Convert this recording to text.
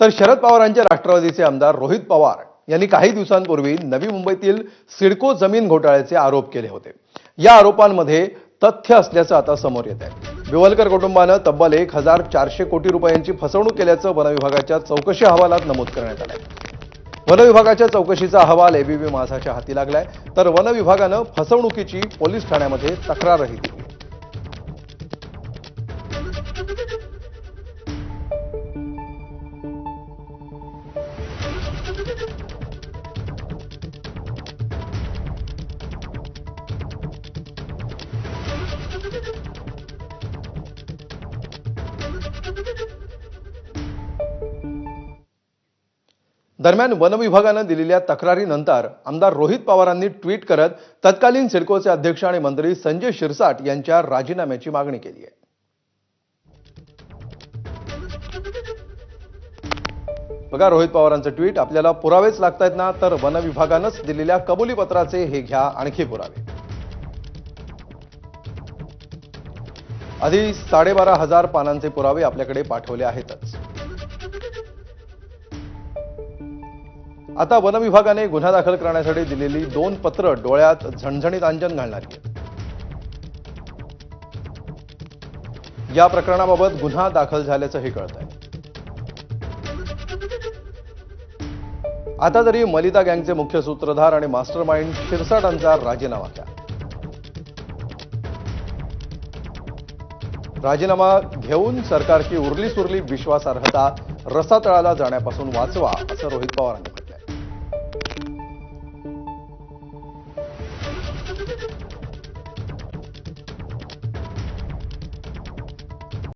तर शरद पवारांचे राष्ट्रवादीचे आमदार रोहित पवार यांनी काही दिवसांपूर्वी नवी मुंबईतील सिडको जमीन घोटाळ्याचे आरोप केले होते. या आरोपांमध्ये तथ्य असल्याचं आता समोर येत आहे. विवलकर कुटुंबानं तब्बल एक हजार चारशे कोटी रुपयांची फसवणूक केल्याचं वनविभागाच्या चौकशी अहवालात नमूद करण्यात आलंय. वनविभागाच्या चौकशीचा अहवाल एबीबी माझाच्या हाती लागलाय. तर वनविभागानं फसवणुकीची पोलीस ठाण्यामध्ये तक्रारही दिली दरम्यान वनविभागानं दिलेल्या तक्रारीनंतर आमदार रोहित पवारांनी ट्विट करत तत्कालीन सिडकोचे अध्यक्ष आणि मंत्री संजय शिरसाट यांच्या राजीनाम्याची मागणी केली आहे. बघा रोहित पवारांचं ट्विट आपल्याला पुरावेच लागतायत ना तर वनविभागानंच दिलेल्या कबुली पत्राचे हे घ्या आणखी पुरावे. आधी साडेबारा हजार पानांचे पुरावे आपल्याकडे पाठवले आहेतच. आता वनविभागाने गुन्हा दाखल करण्यासाठी दिलेली दोन पत्र डोळ्यात झणझणीत अंजन घालणारी या प्रकरणाबाबत गुन्हा दाखल झाल्याचं हे कळत आहे आता तरी मलिता गँगचे मुख्य सूत्रधार आणि मास्टर माइंड शिरसाटांचा राजीनामा द्या. राजीनामा घेऊन सरकारची उरली सुरली विश्वासार्हता रसातळाला जाण्यापासून वाचवा असं रोहित पवारांनी Thank you.